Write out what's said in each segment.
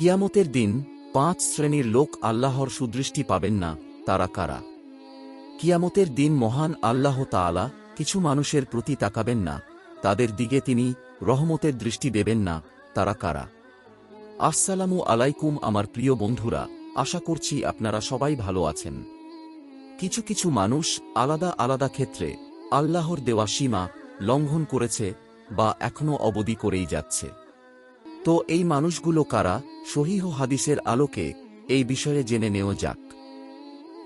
কিয়ামতের দিন পাঁচ শ্রেণির লোক আল্লাহর সুদৃষ্টি পাবেন না, তারা কারা? কিয়ামতের দিন মহান আল্লাহ তাআলা কিছু মানুষের প্রতি তাকাবেন না, তাদের দিকে তিনি রহমতের দৃষ্টি দেবেন না, তারা কারা? আসসালামু আলাইকুম আমার প্রিয় বন্ধুরা, আশা করছি আপনারা সবাই ভালো আছেন। কিছু কিছু মানুষ আলাদা আলাদা ক্ষেত্রে আল্লাহর দেওয়া সীমা লঙ্ঘন করেছে বা এখনও অবধি করেই যাচ্ছে। তো এই মানুষগুলো কারা? সহিহ হাদিসের আলোকে এই বিষয়ে জেনে নেওয়া যাক।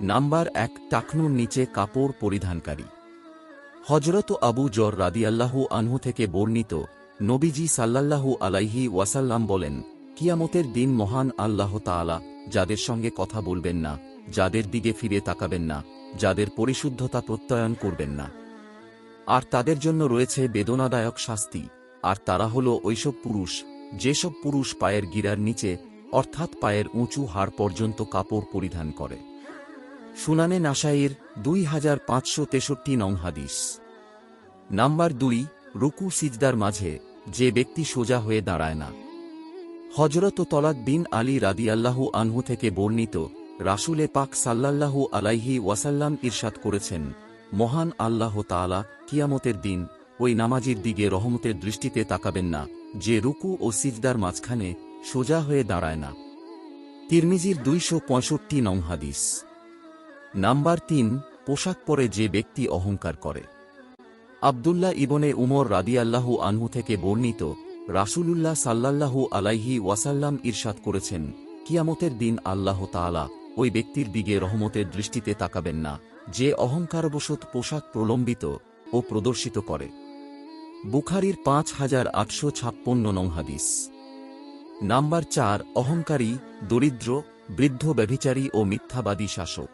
নাম্বার এক, টাকনুর নিচে কাপড় পরিধানকারী। হজরত আবু জর রাদিয়াল্লাহু আনহু থেকে বর্ণিত নবীজি সাল্লাল্লাহু আলাইহি ওয়াসাল্লাম বলেন, কিয়ামতের দিন মহান আল্লাহ তাআলা যাদের সঙ্গে কথা বলবেন না, যাদের দিকে ফিরে তাকাবেন না, যাদের পরিশুদ্ধতা প্রত্যয়ন করবেন না। আর তাদের জন্য রয়েছে বেদনাদায়ক শাস্তি, আর তারা হল ওইসব পুরুষ যেসব পুরুষ পায়ের গিরার নিচে, অর্থাৎ পায়ের উঁচু হাড় পর্যন্ত কাপড় পরিধান করে। সুনানে নাসাইর দুই হাজার পাঁচশো তেষট্টি নং হাদিস। নাম্বার দুই, রুকু সিজদার মাঝে যে ব্যক্তি সোজা হয়ে দাঁড়ায় না। হজরত তলাক বিন আলী রাদিয়াল্লাহু আনহু থেকে বর্ণিত রাসুলে পাক সাল্লাল্লাহু আলাইহি ওয়াসাল্লাম ইরশাদ করেছেন, মহান আল্লাহ তাআলা কিয়ামতের দিন ওই নামাজির দিকে রহমতের দৃষ্টিতে তাকাবেন না। যে রুকু ও সিজদার মাঝখানে সোজা হয়ে দাঁড়ায় না। তিরমিজির দুইশো পঁয়ষট্টি নং হাদিস। নাম্বার তিন, পোশাক পরে যে ব্যক্তি অহংকার করে। আবদুল্লাহ ইবনে উমর রাদিয়াল্লাহু আনহু থেকে বর্ণিত রাসূলুল্লাহ সাল্লাল্লাহু আলাইহি ওয়াসাল্লাম ইরশাদ করেছেন, কিয়ামতের দিন আল্লাহ তাআলা ওই ব্যক্তির দিকে রহমতের দৃষ্টিতে তাকাবেন না, যে অহংকারবশত পোশাক প্রলম্বিত ও প্রদর্শিত করে। বুখারির পাঁচ হাজার আটশো ছাপ্পন্ন নং হাদিস। নাম্বার চার, অহংকারী, দরিদ্র, বৃদ্ধ ব্যভিচারী ও মিথ্যাবাদী শাসক।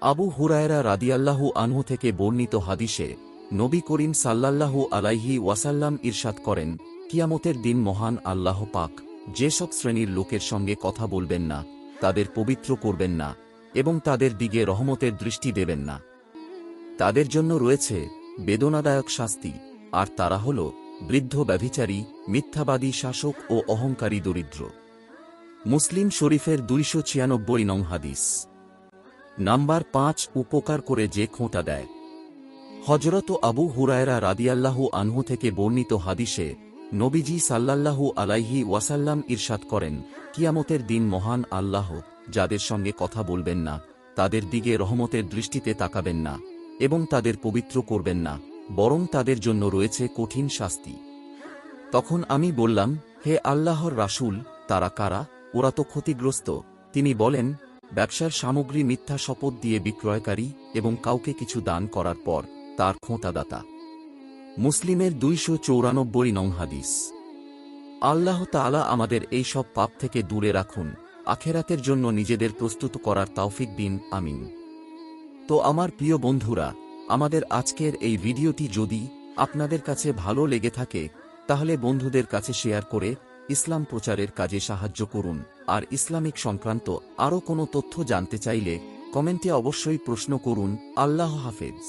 আবু হুরায়রা রাদিয়াল্লাহু আনহু থেকে বর্ণিত হাদিসে নবী করিম সাল্লাল্লাহু আলাইহি ওয়াসাল্লাম ইরশাদ করেন, কিয়ামতের দিন মহান আল্লাহ পাক যেসব শ্রেণির লোকের সঙ্গে কথা বলবেন না, তাদের পবিত্র করবেন না এবং তাদের দিকে রহমতের দৃষ্টি দেবেন না। তাদের জন্য রয়েছে বেদনাদায়ক শাস্তি। আর তারা হল বৃদ্ধ ব্যভিচারী, মিথ্যাবাদী শাসক ও অহংকারী দরিদ্র। মুসলিম শরীফের দুইশো ছিয়ানব্বই নং হাদিস। নাম্বার পাঁচ, উপকার করে যে খোঁটা দেয়। হজরত আবু হুরায়রা রাদিয়াল্লাহু আনহু থেকে বর্ণিত হাদিসে নবীজি সাল্লাল্লাহু আলাইহি ওয়াসাল্লাম ইরশাদ করেন, কিয়ামতের দিন মহান আল্লাহ যাদের সঙ্গে কথা বলবেন না, তাদের দিকে রহমতের দৃষ্টিতে তাকাবেন না এবং তাদের পবিত্র করবেন না। বরং তাদের জন্য রয়েছে কঠিন শাস্তি। তখন আমি বললাম, হে আল্লাহর রাসূল, তারা কারা? ওরা তো ক্ষতিগ্রস্ত। তিনি বলেন, ব্যবসার সামগ্রী মিথ্যা শপথ দিয়ে বিক্রয়কারী এবং কাউকে কিছু দান করার পর তার খোঁতাদাতা মুসলিমের দুইশো চৌরানব্বই নং হাদিস। আল্লাহ তাআলা আমাদের এই সব পাপ থেকে দূরে রাখুন, আখেরাতের জন্য নিজেদের প্রস্তুত করার তাওফিক দিন, আমিন। তো আমার প্রিয় বন্ধুরা আমাদের আজকের এই ভিডিওটি যদি আপনাদের কাছে ভালো লেগে থাকে, তাহলে বন্ধুদের কাছে শেয়ার করে ইসলাম প্রচারের কাজে সাহায্য করুন। আর ইসলামিক সংক্রান্ত আরও কোনো তথ্য জানতে চাইলে কমেন্টে অবশ্যই প্রশ্ন করুন। আল্লাহ হাফেজ।